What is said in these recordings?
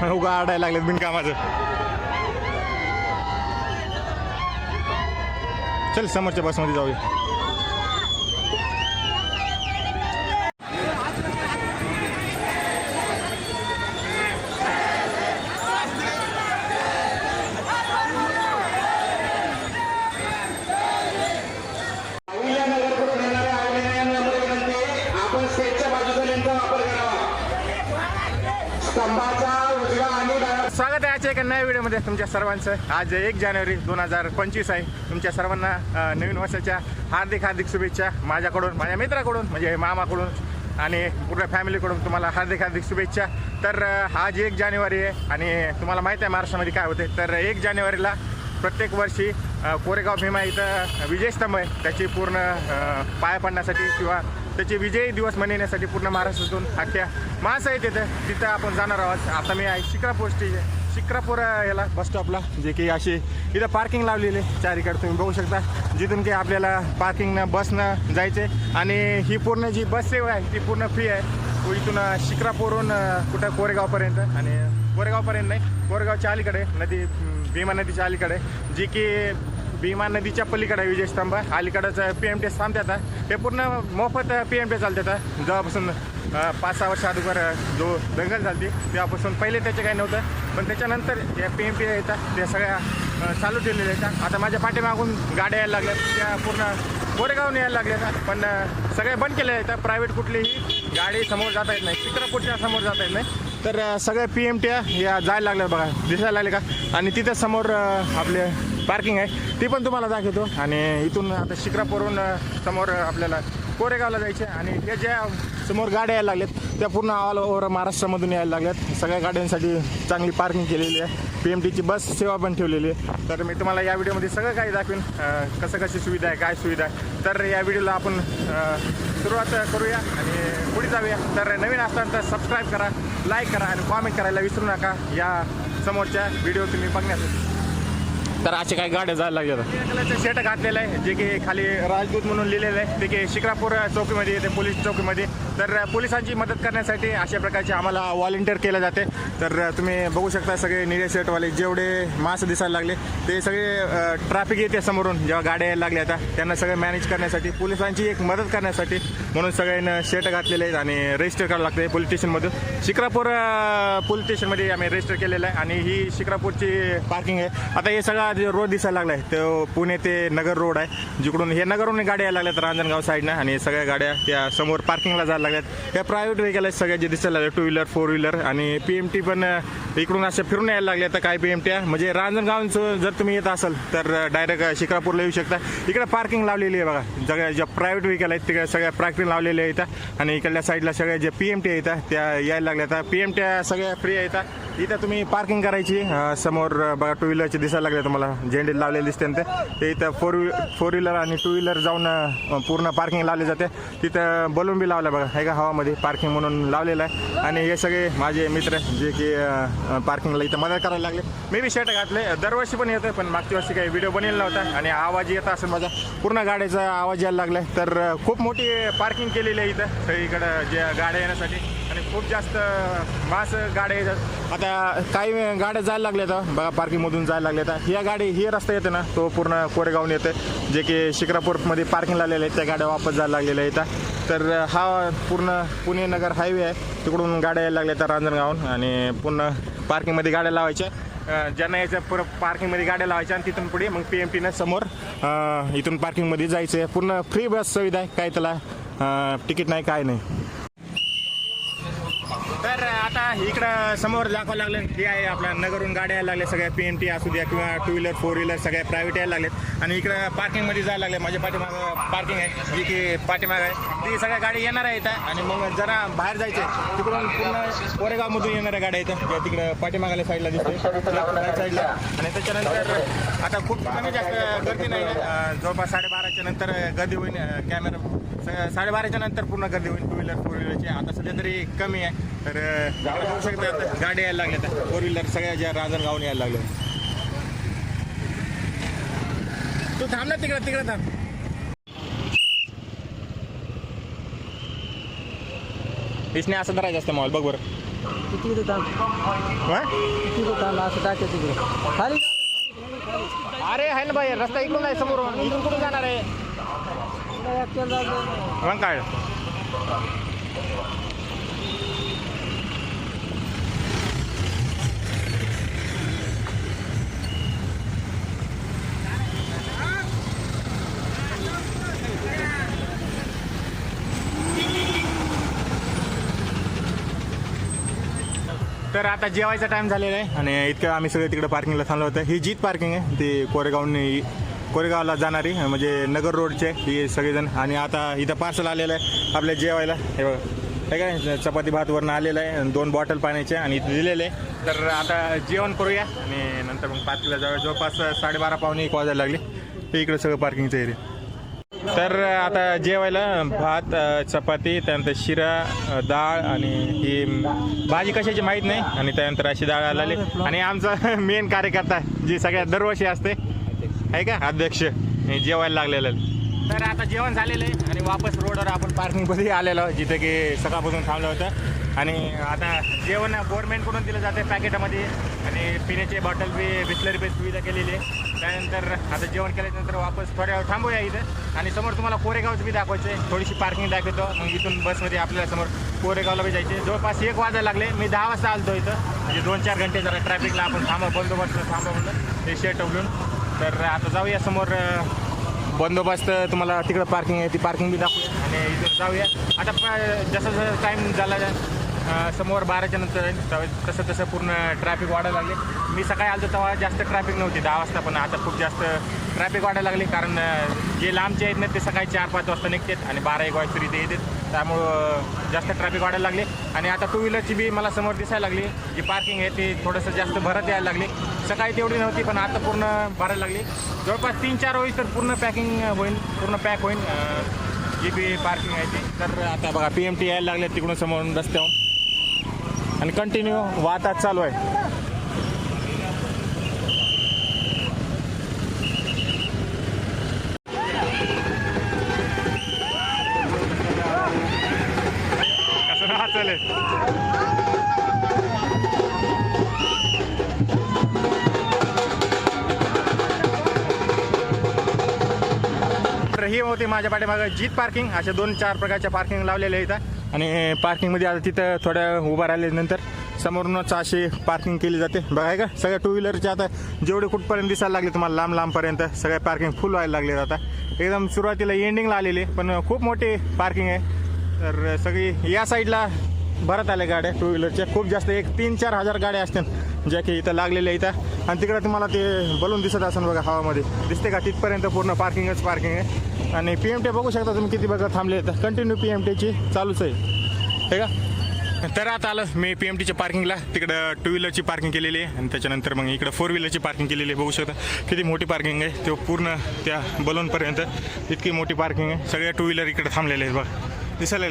पहिले उगा आडायला लागलेत बिनकामाचं. चल समोरच्या बसमध्ये जाऊया. स्वागत आहे आजच्या एका नव्या व्हिडिओमध्ये तुमच्या सर्वांचं. आज एक जानेवारी दोन हजार पंचवीस आहे. तुमच्या सर्वांना नवीन वर्षाच्या हार्दिक हार्दिक शुभेच्छा. माझ्याकडून माझ्या मित्राकडून म्हणजे मामाकडून आणि पूर्ण फॅमिलीकडून तुम्हाला हार्दिक हार्दिक शुभेच्छा. तर आज एक जानेवारी आहे आणि तुम्हाला माहीत आहे महाराष्ट्रामध्ये काय होते. तर एक जानेवारीला प्रत्येक वर्षी कोरेगाव भीमा इथं विजयस्तंभ आहे. त्याची पूर्ण पाया पडण्यासाठी किंवा त्याचे विजयी दिवस मनवण्यासाठी पूर्ण महाराष्ट्रातून अख्ख्या माणसं आहेत तिथं तिथं आपण जाणार आहोत. आता मी आहे शिक्रापूर स्टेज शिक्रापूर याला बस स्टॉपला जे की अशी इथं पार्किंग लावलेली आहे. चारीकडे तुम्ही बघू शकता. जिथून की आपल्याला पार्किंगनं बसनं जायचे आणि ही पूर्ण जी बस सेवा आहे ती पूर्ण फ्री आहे. इथून शिक्रापूरहून कुठं कोरेगावपर्यंत. आणि कोरेगावपर्यंत नाही कोरेगावच्या अलीकडे नदी भीमा नदीच्या अलीकडे. जी की भीमा नदीच्या पलीकडे विजय स्तंभ. अलीकडंच पी एम टी थांबतात. ते पूर्ण मोफत पी एम टी चालतात. जेव्हापासून पाच सहा वर्ष अगोदर जो दंगल झाली तेव्हापासून पहिले त्याचे काही नव्हतं. पण त्याच्यानंतर या पी एम टी येतात त्या सगळ्या चालू ठेवलेल्या येतात आता माझ्या पाठीमागून गाड्या यायला लागल्यात. त्या पूर्ण कोरेगावने यायला लागल्यात. पण सगळे बंद केले आहेत. प्रायव्हेट कुठलीही गाडी समोर जाता येत नाही. चित्रपूरच्या समोर जाता येत नाही. तर सगळ्या पी एम टी या जायला लागल्या बघा. दिसायला लागले का? आणि तिथं समोर आपले पार्किंग आहे. ती पण तुम्हाला दाखवतो. आणि इथून आता शिक्रापूरहून समोर आपल्याला कोरेगावला जायचे आणि हे ज्या समोर गाड्या यायला लागल्यात त्या पूर्ण ऑल ओव्हर महाराष्ट्रामधून यायला लागल्यात. सगळ्या गाड्यांसाठी चांगली पार्किंग केलेली आहे. पी एम टीची बस सेवा पण ठेवलेली आहे. तर मी तुम्हाला या व्हिडिओमध्ये सगळं काही दाखवेन कसं कशी सुविधा आहे काय सुविधा आहे. तर या व्हिडिओला आपण सुरुवात करूया आणि पुढे जाऊया. तर नवीन असताना तर सबस्क्राईब करा लाईक करा आणि कॉमेंट करायला विसरू नका. या समोरच्या व्हिडिओ तुम्ही बघण्यासाठी. तर असे काही गाड्या जायला लागल्या कलरचं शर्ट घातलेलं आहे जे की खाली राजदूत म्हणून लिहिलेलं आहे ते की शिक्रापूर चौकीमध्ये येते पोलीस चौकीमध्ये. तर पोलिसांची मदत करण्यासाठी अशा प्रकारचे आम्हाला व्हॉलेंटिअर केलं जाते. तर तुम्ही बघू शकता सगळे निळे शर्टवाले जेवढे मास्क दिसायला लागले ते सगळे ट्रॅफिक येते समोरून जेव्हा गाड्या यायला लागल्या आता त्यांना सगळं मॅनेज करण्यासाठी पोलिसांची एक मदत करण्यासाठी म्हणून सगळ्यांना शर्ट घातलेले आहेत आणि रजिस्टर करावं लागतं पोलीस स्टेशनमधून शिक्रापूर पोलीस स्टेशनमध्ये आम्ही रजिस्टर केलेलं आहे आणि ही शिक्रापूरची पार्किंग आहे. आता हे सगळं आज रोड दिसायला लागला आहे तो पुणे ते नगर रोड आहे. जिकडून हे नगरहून गाड्या यायला लागल्यात रांजणगाव साईडनं आणि सगळ्या गाड्या त्या समोर पार्किंगला जायला लागल्यात. त्या प्रायव्हेट व्हेकल आहेत सगळ्या जे दिसायला लागले टू व्हीलर फोर व्हीलर आणि पी एम टी पण इकडून अशा फिरून यायला लागल्या तर काय पी एम टी म्हणजे रांजणगावचं जर तुम्ही येत असाल तर डायरेक्ट शिक्रापूरला येऊ शकता. इकडे पार्किंग लावलेली आहे बघा. सगळ्या ज्या प्रायव्हेट व्हेकल आहेत तिकडे सगळ्या पार्किंग लावलेल्या आहेत आणि इकडल्या साईडला सगळ्या ज्या पी एम टी येतात त्या यायला लागल्या. पी एम टी सगळ्या फ्री येतात इथं तुम्ही पार्किंग करायची समोर बघा टू व्हीलरचे दिसायला लागले तुम्हाला. झेंडे लावलेले दिसते ना ते. ते इथं फोर फोर व्हीलर आणि टू व्हीलर जाऊन पूर्ण पार्किंग लावले जाते. तिथं बलून बी लावलं बघा. हे का हवामध्ये पार्किंग म्हणून लावलेलं आहे. आणि हे सगळे माझे मित्र जे की पार्किंगला इथं मदत करायला लागले. मी बी शर्ट घातले. दरवर्षी पण येतं पण मागच्या वर्षी काही व्हिडिओ बनलेला नव्हता. आणि आवाज येत असेल माझा. पूर्ण गाड्याचा आवाज यायला लागलाय. तर खूप मोठी पार्किंग केलेली आहे इथं. सगळीकडं ज्या गाड्या येण्यासाठी. आणि खूप जास्त मास गाड्या येतात आता काही गाड्या जायला लागल्या आता. बघा पार्किंगमधून जायला लागल्या आता. ह्या गाडी ही रस्ता येते ना तो पूर्ण कोरेगावून येते. जे की शिक्रापूरमध्ये पार्किंग लागलेलं आहे त्या गाड्या वापस जायला लागलेल्या आहेत तर हा पूर्ण पुणे नगर हायवे आहे. तिकडून गाड्या यायला लागल्या त्या रांजणगावून आणि पूर्ण पार्किंगमध्ये गाड्या लावायच्या. ज्यांना याच्या पुरं पार्किंगमध्ये गाड्या लावायच्या आणि तिथून पुढे मग पी एम टीनं समोर इथून पार्किंगमध्ये जायचं आहे. पूर्ण फ्री बस सुविधा आहे काय त्याला तिकीट नाही काय नाही. इकडं समोर दाखवावं लागलं. हे आहे आपल्या नगरून गाड्या यायला लागल्या. सगळ्या पी एम टी असू द्या किंवा टू व्हीलर फोर व्हीलर सगळ्या प्रायव्हेट यायला लागलेत. आणि इकडं पार्किंगमध्ये जायला लागले. माझ्या पाठीमागं पार्किंग आहे. जी की पाठीमाग आहे. ती सगळ्या गाडी येणार आहे इथं. आणि मग जरा बाहेर जायचे तिकडून पूर्ण कोरेगावमधून येणाऱ्या गाड्या इथं. तिकडं पाठीमागाल्या साईडला दिसते साईडला आणि त्याच्यानंतर आता खूप कमी जास्त गर्दी नाही. आहे. जवळपास साडेबाराच्या नंतर गर्दी होईल कॅमेरा स- साडेबाराच्या नंतर पूर्ण गर्दी होईल टू व्हीलर फोर व्हीलरची आता सध्या तरी कमी आहे तर अं, बघू शकता आता गाड्या यायला लागल्या फोर व्हीलर सगळ्या ज्या रांजणगावून यायला लागल्या. तू थांब ना तिकडे तिकडे थांब. इसने असं धरायचं असतं मोबाईल बघ बरं. किती हा? किती असं टाकायचं तिकडे. खाली अरे आहे ना बाई रस्ता इकडून आहे समोरून. इथून कुठून जाणार आहे? तुला काय? तर आता जेवायचा टाइम झालेला आहे आणि इतकं आम्ही सगळे तिकडे पार्किंगला थांबलो होतं. ही जीत पार्किंग आहे. ती कोरेगावने कोरेगावला जाणारी म्हणजे नगर रोडचे ही सगळेजण. आणि आता इथं पार्सल आलेलं आहे आपल्या जेवायला. हे बघा. हे काय चपाती भात वरून आलेलं आहे. दोन बॉटल पाण्याचे आणि इथे दिलेले. आहे तर आता जेवण करूया. आणि नंतर मग पार्किंगला जाऊ जवळपास साडेबारा पावणे एक वाजायला लागले. ते इकडं सगळं पार्किंगचं एरिया तर आता जेवायला भात चपाती त्यानंतर शिरा डाळ आणि ही भाजी कशाची माहीत नाही. आणि त्यानंतर अशी डाळ आलेली. आणि आमचा मेन कार्यकर्ता जी सगळ्यात दरवर्षी असते. आहे का? अध्यक्ष. हे जेवायला लागलेलं तर आता जेवण झालेलं आहे आणि वापस रोडवर आपण पार्किंगमध्ये आलेलो जिथे की सकाळपासून थांबलं होतं. आणि आता जेवण गव्हर्नमेंटकडून दिलं जाते पॅकेटामध्ये आणि पिण्याचे बॉटल बी बिस्लरी बी सुविधा केलेली आहे. त्यानंतर आता जेवण केल्यानंतर वापस थोड्या वेळ थांबूया इथं. आणि समोर तुम्हाला कोरेगावचं बी दाखवायचं आहे थोडीशी पार्किंग दाखवतो. मग इथून बसमध्ये आपल्याला समोर कोरेगावला बी जायचे जवळपास एक वाजायला लागले. मी दहा वाजता आलतो इथं. म्हणजे दोन चार घंटे जरा ट्रॅफिकला आपण थांबा बंदोबस्त थांबा म्हणलं ते शेट उघडून तर आता जाऊया समोर बंदोबस्त तुम्हाला तिकडं पार्किंग आहे ती पार्किंग बी दाखवू आणि इथं जाऊया. आता प- जसं जसं टाईम झाला समोर बाराच्या नंतर तसं तसं पूर्ण ट्रॅफिक वाढायला लागले. मी सकाळी आलो तेव्हा जास्त ट्रॅफिक नव्हती दहा वाजता पण. आता खूप जास्त ट्रॅफिक वाढायला लागले कारण जे लांबचे आहेत ना ते सकाळी चार पाच वाजता निघतात आणि बारा एक वाजता इथे येतात. त्यामुळं जास्त ट्रॅफिक वाढायला लागले. आणि आता टू व्हीलरची बी मला समोर दिसायला लागली. जी पार्किंग आहे ती थोडंसं जास्त भरत यायला लागली. सकाळी तेवढी नव्हती पण आता पूर्ण भरायला लागली. जवळपास तीन चार होईल तर पूर्ण पॅकिंग होईल पूर्ण पॅक होईल. जी बी पार्किंग आहे ती. तर आता बघा पी एम टी यायला लागले तिकडून समोरून रस्त्यावर. आणि कंटिन्यू वाहतात चालू आहे. कसं तर ही होती माझ्या पाठीमागं जीत पार्किंग अशा दोन चार प्रकारच्या पार्किंग लावलेल्या इथं. आणि पार्किंगमध्ये आता तिथं थोड्या उभा राहिल्यानंतर समोरूनच अशी पार्किंग केली जाते. बघा आहे का? सगळ्या टू व्हीलरच्या आता जेवढे कुठपर्यंत दिसायला लागले तुम्हाला लांब लांबपर्यंत सगळ्या पार्किंग फुल व्हायला लागले आता. एकदम सुरुवातीला एंडिंगला आलेली पण खूप मोठी पार्किंग आहे. तर सगळी या साईडला भरत आल्या गाड्या टू व्हीलरच्या खूप जास्त एक तीन चार हजार गाड्या असतात ज्या की इथं लागलेल्या इथं. आणि तिकडे तुम्हाला ते बलून दिसत असेल बघा हवामध्ये. दिसते का? तिथपर्यंत पूर्ण पार्किंगच पार्किंग आहे. आणि पी एम टी बघू शकता तुम्ही किती बघा थांबले तर कंटिन्यू पी एम टीची चालूच आहे. हे का? तर आता आलं मी पी एम टीच्या पार्किंगला तिकडं टू व्हीलरची पार्किंग केलेली आहे. आणि त्याच्यानंतर मग इकडं फोर व्हीलरची पार्किंग केलेली आहे. बघू शकता किती मोठी पार्किंग आहे. तो पूर्ण त्या बलूनपर्यंत इतकी मोठी पार्किंग आहे. सगळ्या टू व्हीलर इकडे थांबलेल्या आहेत बघा. दिसायला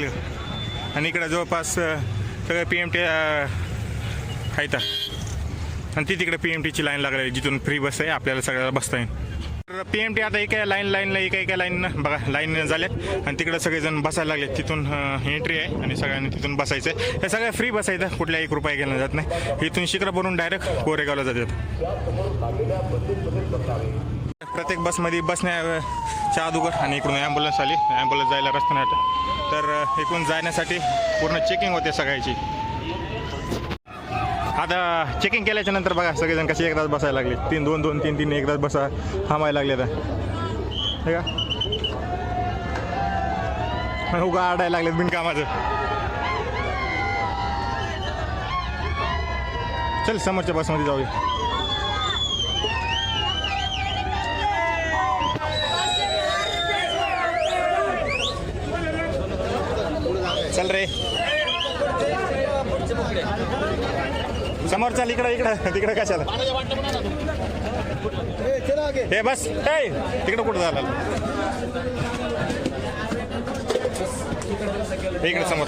आणि इकडं जवळपास सगळं पी एम टी आहेत. आणि ती तिकडे पी एम टीची लाईन लागली आहे, जिथून फ्री बस आहे आपल्याला सगळ्याला बसता येईल. तर पी एम टी आता एका लाईन लाईनला एका एका लाईन बघा लाईन झाल्यात आणि तिकडे सगळेजण बसायला लागले तिथून एंट्री आहे आणि सगळ्यांनी तिथून बसायचं आहे हे सगळ्या फ्री बसायचं कुठल्या एक रुपया घेणं जात नाही. इथून शिक्रापूरहून डायरेक्ट कोरेगावला जातात. प्रत्येक बसमध्ये बसण्याच्या अगोदर आणि इकडून ॲम्ब्युलन्स आली. ॲम्ब्युलन्स जायला रस्ता नाही आता. तर अ, इकडून जाण्यासाठी पूर्ण चेकिंग होते सगळ्याची. आता चेकिंग केल्याच्यानंतर बघा सगळेजण कसे एकदाच बसायला लागले. तीन दोन दोन तीन तीन एकदाच बसा थांबायला लागले आता. का? उगा आडायला लागलेत बिनकामाचं. चल समोरच्या बसमध्ये जाऊया. चल रे. समोर चल इकडं इकडं तिकडं कशाला? हे बस काय तिकडं कुठं झालं इकडं समोर.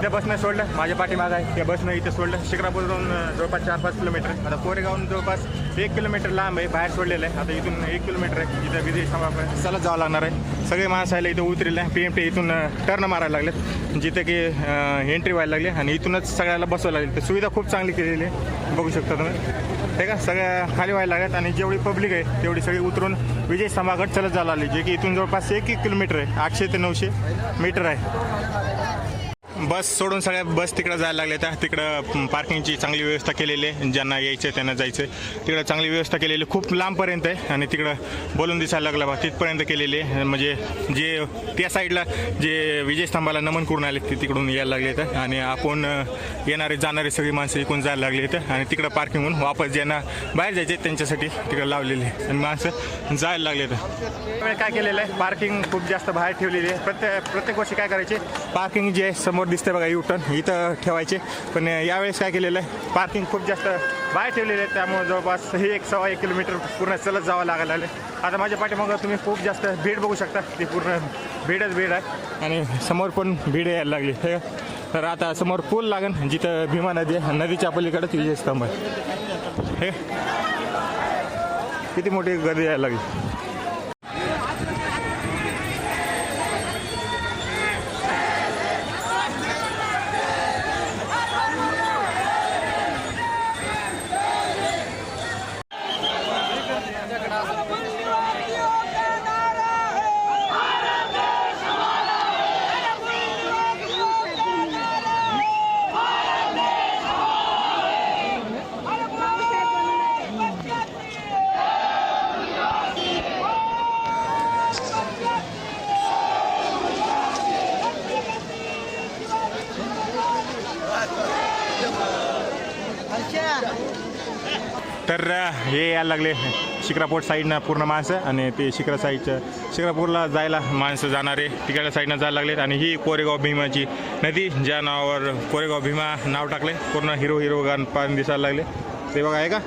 त्या बसनं सोडलं माझ्या पाठीमाग आहे. त्या बसनं इथं सोडलं. शिक्रापूरवरून जवळपास चार पाच किलोमीटर आता कोरेगावून जवळपास एक किलोमीटर लांब आहे बाहेर सोडलेलं आहे. आता इथून एक किलोमीटर आहे. इथं विजय समापर्यंत चालत जावं लागणार आहे. सगळे माणसं आले इथं उतरले. पी एम टी इथून टर्न मारायला लागले जिथे की एंट्री व्हायला लागली. आणि इथूनच सगळ्याला बसवायला लागली. तर सुविधा खूप चांगली केलेली आहे. बघू शकता तुम्ही. ठीक आहे सगळ्या खाली व्हायला लागल्यात. आणि जेवढी पब्लिक आहे तेवढी सगळी उतरून विजय स्तंभाकडे चलत जायला लागली. जे की इथून जवळपास एक एक किलोमीटर आहे. आठशे ते नऊशे मीटर आहे. बस सोडून सगळ्या बस तिकडं जायला लागल्या त्या तिकडं पार्किंगची चांगली व्यवस्था केलेली आहे. ज्यांना यायचं त्यांना जायचं तिकडं चांगली व्यवस्था केलेली आहे. खूप लांबपर्यंत आहे आणि तिकडं बोलून दिसायला लागला बा तिथपर्यंत केलेली आहे. म्हणजे जे त्या साईडला जे विजयस्तंभाला नमन करून आले ते तिकडून यायला लागले आहेत. आणि आपण येणारे जाणारे सगळी माणसं इकडून जायला लागले आहेत. आणि तिकडं पार्किंगहून वापस ज्यांना बाहेर जायचे त्यांच्यासाठी तिकडं लावलेले आहे. आणि माणसं जायला लागले आहेत. काय केलेलं आहे? पार्किंग खूप जास्त बाहेर ठेवलेली आहे. प्रत्येक प्रत्येक वर्षी काय करायचे? पार्किंग जे आहे रोड दिसते बघा यू टर्न इथं ठेवायचे. पण यावेळेस काय केलेलं आहे? पार्किंग खूप जास्त बाहेर ठेवलेले आहे त्यामुळे जवळपास हे एक सव्वा एक किलोमीटर पूर्ण चलत जावं लागायला लागले आता माझ्या पाठीमागं तुम्ही खूप जास्त भीड बघू शकता. ती पूर्ण भीडच भीड आहे. आणि समोर पण भीड यायला लागली. हे तर आता समोर पूल लागेल जिथं भीमा नदी आहे. नदीच्या पलीकडेच विजयस्तंभ आहे. हे किती मोठी गर्दी यायला लागली तर अ, हे यायला लागले. शिक्रापूर साईडनं पूर्ण माणसं आणि ते शिक्रा साईडचं शिक्रापूरला जायला माणसं जाणारे. तिकडल्या साईडनं जायला लागलेत आणि ही कोरेगाव भीमाची नदी ज्या नावावर कोरेगाव भीमा नाव टाकले. पूर्ण हिरो हिरो गाण पाणी दिसायला लागले. ते बघा आहे का?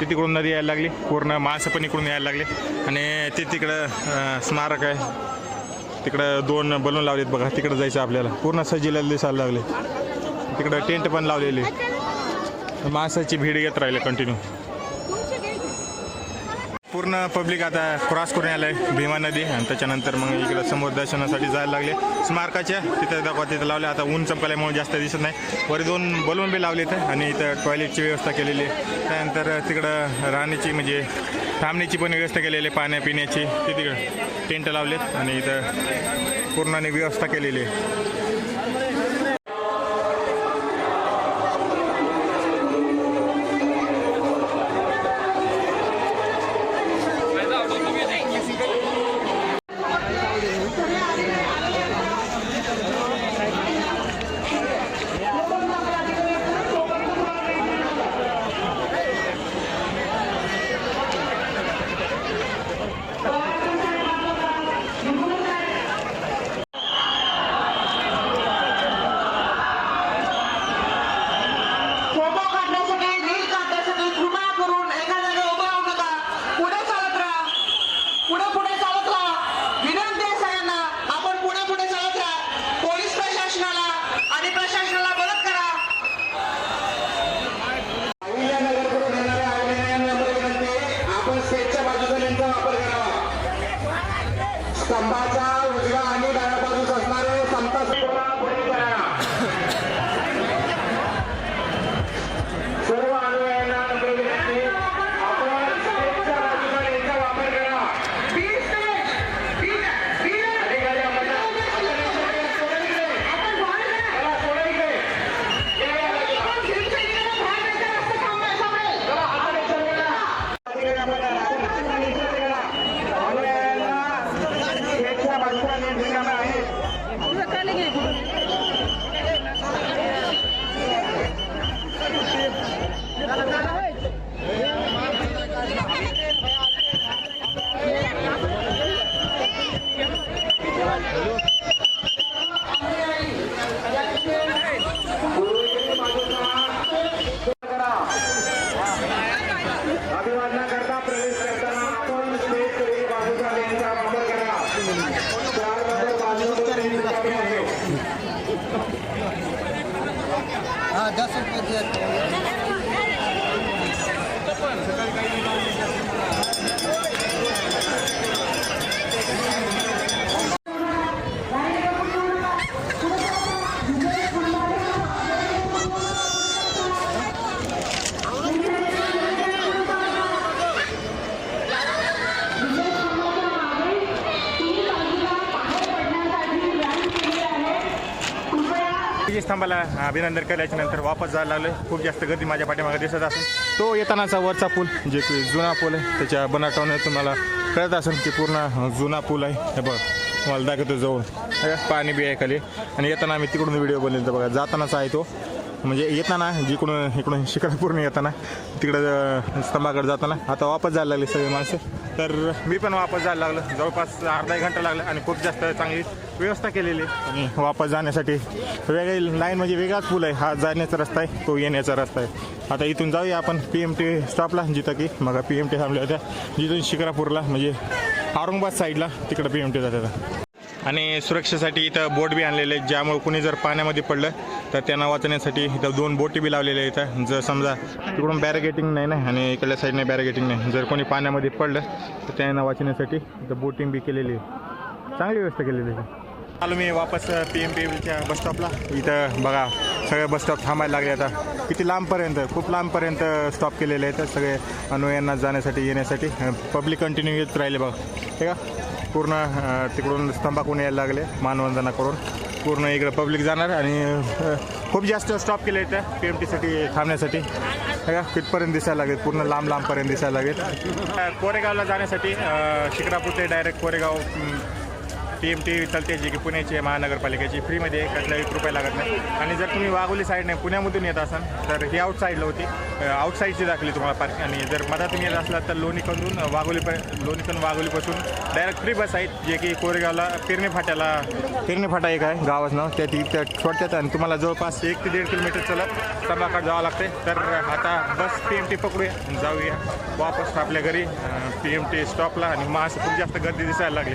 ते तिकडून नदी यायला लागली. पूर्ण माणसं पण इकडून यायला लागले. आणि ते तिकडं स्मारक आहे. तिकडं दोन बलून लावलेत बघा. तिकडं जायचं आपल्याला. पूर्ण सजिला दिसायला लागले. तिकडं टेंट पण लावलेले. माणसाची भीड येत राहिले कंटिन्यू पूर्ण पब्लिक आता क्रॉस करून आलं आहे भीमा नदी आणि त्याच्यानंतर मग इकडं समोर दर्शनासाठी जायला लागले. स्मारकाच्या तिथं दाखवा तिथं लावले. आता ऊन चमकल्यामुळे जास्त दिसत नाही. वर दोन बलून बी लावले इथं आणि इथं टॉयलेटची व्यवस्था केलेली आहे. त्यानंतर तिकडं राहण्याची म्हणजे थांबण्याची पण व्यवस्था केलेली आहे पाण्या पिण्याची ते तिकडं टेंट लावलेत आणि इथं पूर्णाने व्यवस्था केलेली आहे. doesn't get hit. अभिनंदन केल्याच्यानंतर वापस जायला लागलं खूप जास्त गर्दी माझ्या पाठीमागे दिसत असून तो येतानाचा वरचा पूल जे की जुना पूल आहे त्याच्या बनाटावने तुम्हाला कळत असेल की पूर्ण जुना पूल आहे. हे बघ तुम्हाला दाखवतो जवळ. पाणी बी आहे खाली. आणि येताना आम्ही तिकडून व्हिडिओ बनवतो बघा जातानाचा आहे तो. म्हणजे येताना जिकडून इकडून शिखरापूर्ण येताना तिकडं स्तंभाकडे जाताना आता वापस जायला लागले सगळे माणसं. तर मी पण वापस जायला लागलो. जवळपास अर्धा एक घंटा लागला आणि खूप जास्त चांगली व्यवस्था केलेली आहे. आणि वापस जाण्यासाठी वेगळी लाईन म्हणजे वेगळाच पूल आहे. हा जाण्याचा रस्ता आहे तो येण्याचा रस्ता आहे. आता इथून जाऊया आपण पी एम टी स्टॉपला जिथं की मग पी एम टी थांबल्या होत्या. जिथून शिकरापूरला म्हणजे औरंगाबाद साईडला तिकडं पी एम टी जातात. आणि सुरक्षेसाठी इथं बोट बी आणलेले आहेत. ज्यामुळे कुणी जर पाण्यामध्ये पडलं तर त्यांना वाचण्यासाठी इथं दोन बोटी बी लावलेल्या आहेत इथं. जर समजा तिकडून बॅरिगेटिंग नाही ना आणि इकडल्या साईडने बॅरिगेटिंग नाही. जर कोणी पाण्यामध्ये पडलं तर त्यांना वाचण्यासाठी इथं बोटिंग बी केलेली आहे. चांगली व्यवस्था केलेली आहे. आलो मी वापस पी एम पी एलच्या बसस्टॉपला इथं बघा सगळे बसस्टॉप थांबायला लागले आता. किती लांबपर्यंत खूप लांबपर्यंत स्टॉप केलेले आहेत सगळे अनुयांना जाण्यासाठी येण्यासाठी. पब्लिक कंटिन्यू येत राहिले बघा. ठीक आहे? पूर्ण तिकडून स्तंभाकून यायला लागले मानवंदना करून पूर्ण इकडं पब्लिक जाणार आणि खूप जास्त स्टॉप केले इथं. पी एम टीसाठी थांबण्यासाठी. हे का? तिथपर्यंत दिसायला लागेल पूर्ण लांब लांबपर्यंत दिसायला लागेल कोरेगावला जाण्यासाठी अ, शिक्रापूर ते डायरेक्ट कोरेगाव अम, पी एम टी चालते जी की पुण्याची आहे महानगरपालिकेची. फ्रीमध्ये आहे एक रुपये लागत नाही. आणि जर तुम्ही वाघोली साईडने पुण्यामधून येत असाल तर ही आउट साईडला होती. आउटसाईडची दाखली तुम्हाला पार्किंग आणि जर मधातून येत असला तर लोणीकडून वाघोलीपर्यंत लोणीकडून वाघोलीपासून डायरेक्ट फ्री बस आहेत जे की कोरेगावला पिरणे फाट्याला पिरणे फाटा एक आहे गावाचं नाव. त्या तिथे सोडतात आणि तुम्हाला जवळपास एक ते दीड किलोमीटर चलत स्तंभाकडे जावं लागते. तर आता बस पी एम टी पकडूया जाऊया. वापस आपल्या घरी पी एम टी स्टॉपला आणि मग असं खूप जास्त गर्दी दिसायला लागली.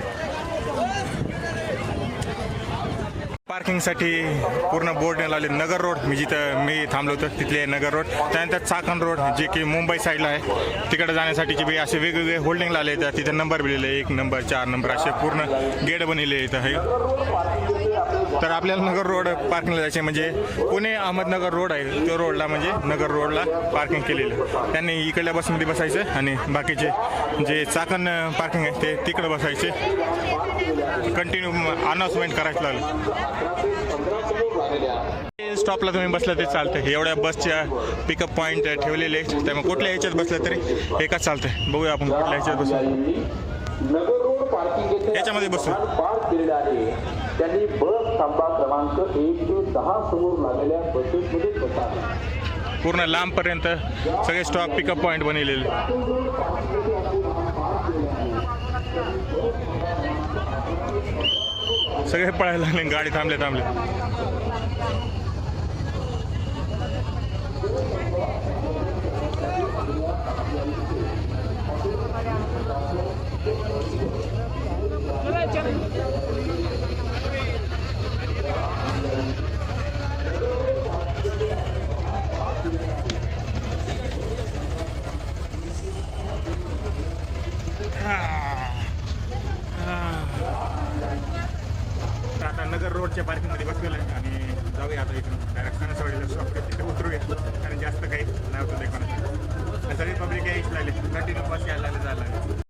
पार्किंगसाठी पूर्ण बोर्ड लावले. नगर रोड मी जिथं मी थांबलो होतो तिथले नगर रोड. त्यानंतर चाकण रोड जे की मुंबई साईडला आहे. तिकडे जाण्यासाठीचे बी असे वेगवेगळे होल्डिंग लावले. तर तिथे नंबर दिलेले एक नंबर चार नंबर असे पूर्ण गेट बनलेले इथं. आहे तर आपल्याला नगर रोड पार्किंगला जायचे म्हणजे पुणे अहमदनगर रोड आहे. तो रोडला म्हणजे नगर रोडला पार्किंग केलेलं. त्यांनी इकडल्या बसमध्ये बसायचं आणि बाकीचे जे चाकण पार्किंग आहे ते तिकडं बसायचे. कंटिन्यू अनाऊन्समेंट करायचं लागलं. स्टॉपला तुम्ही बसलं ते चालतं एवढ्या बसच्या पिकअप पॉईंट ठेवलेले त्यामुळे कुठल्या ह्याच्यात बसलं तरी एकच चालतंय. बघूया आपण कुठल्या ह्याच्यात बसू. याच्यामध्ये बसू. पार्क केलेले आहे. त्यांनी बस थांबा क्रमांक एक ते दहा समोर लागलेल्या बसेसमध्ये बसा पूर्ण लांबपर्यंत सगळे स्टॉप पिकअप पॉईंट बनलेले. सगळे पळायला लागले गाडी थांबले थांबले. तर आता नगर रोडच्या पार्किंगमध्ये बसलेलं आहे. आणि जाऊया आता इकडून. डायरेक्ट सणासवाडीला स्टॉप तिथे उतरूया. कारण जास्त काही नाही होतं सगळी पब्लिक यायची लागली कंटिन्यू बस यायला लागले जायला लागले.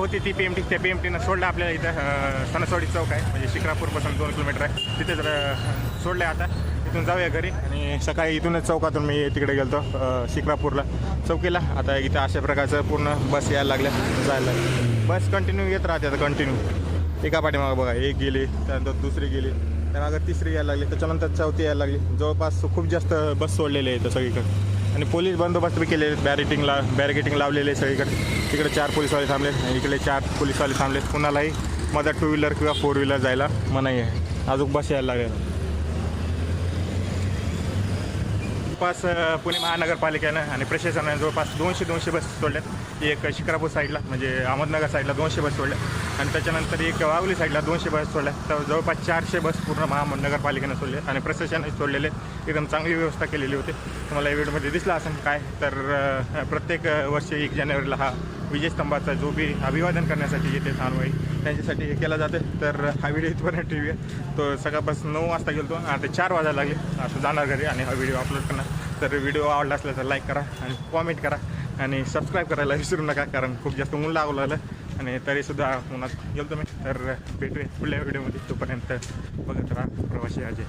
होती ती पी एम टी त्या पी एम टीनं सोडलं आपल्याला इथं अं, सणसवाडी चौक आहे. म्हणजे शिक्रापूरपासून दोन किलोमीटर आहे. तिथे जर सोडलं आहे आता. इथून जाऊया घरी आणि सकाळी इथूनच चौकातून मी तिकडे गेलो होतो शिक्रापूरला चौकीला. आता इथं अशा प्रकारचं पूर्ण बस यायला लागल्या जायला लागल्या. बस कंटिन्यू येत राहते आता कंटिन्यू एका पाठीमागं बघा एक गेली त्यानंतर दुसरी गेली त्यामागं तिसरी यायला लागली त्याच्यानंतर चौथी यायला लागली. जवळपास खूप जास्त बस सोडलेले आहेत सगळीकडे. आणि पोलीस बंदोबस्त बी केलेले बॅरिटिंगला बॅरिकेटिंग लावलेले आहे सगळीकडे. तिकडे चार पोलीसवाले थांबले आणि इकडे चार पोलीसवाले थांबले कुणालाही मदत टू व्हीलर किंवा फोर व्हीलर जायला मनाई आहे. अजून बस यायला लागेल. जवळपास पुणे महानगरपालिकेनं आणि प्रशासनाने जवळपास दोनशे दोनशे बस सोडल्यात. एक शिकारापूर साईडला म्हणजे अहमदनगर साईडला दोनशे बस सोडल्या. आणि त्याच्यानंतर एक वावली साईडला दोनशे बस सोडल्या. तर जवळपास चारशे बस पूर्ण महानगरपालिकेनं सोडले आणि प्रशासनाने सोडलेले. एकदम चांगली व्यवस्था केलेली होती. तुम्हाला या व्हिडिओमध्ये दिसला असेल काय तर प्रत्येक वर्षी एक जानेवारीला हा विजयस्तंभाचा जो बी अभिवादन करण्यासाठी येते थानवाई त्यांच्यासाठी हे केला जाते. तर हा व्हिडिओ इथपर्यंत ठेवूया. तो सकाळपासून नऊ वाजता गेलो आता चार वाजायला लागले. असं जाणार घरी आणि हा व्हिडिओ अपलोड करणार. तर व्हिडिओ आवडला असला तर लाईक करा आणि कॉमेंट करा. आणि सबस्क्राईब करायला विसरू नका कारण खूप जास्त ऊन लागलं. आणि तरीसुद्धा उन्हात गेलो मी. तर भेटूया पुढल्या व्हिडिओमध्ये. तोपर्यंत बघत राहा प्रवासी अजय.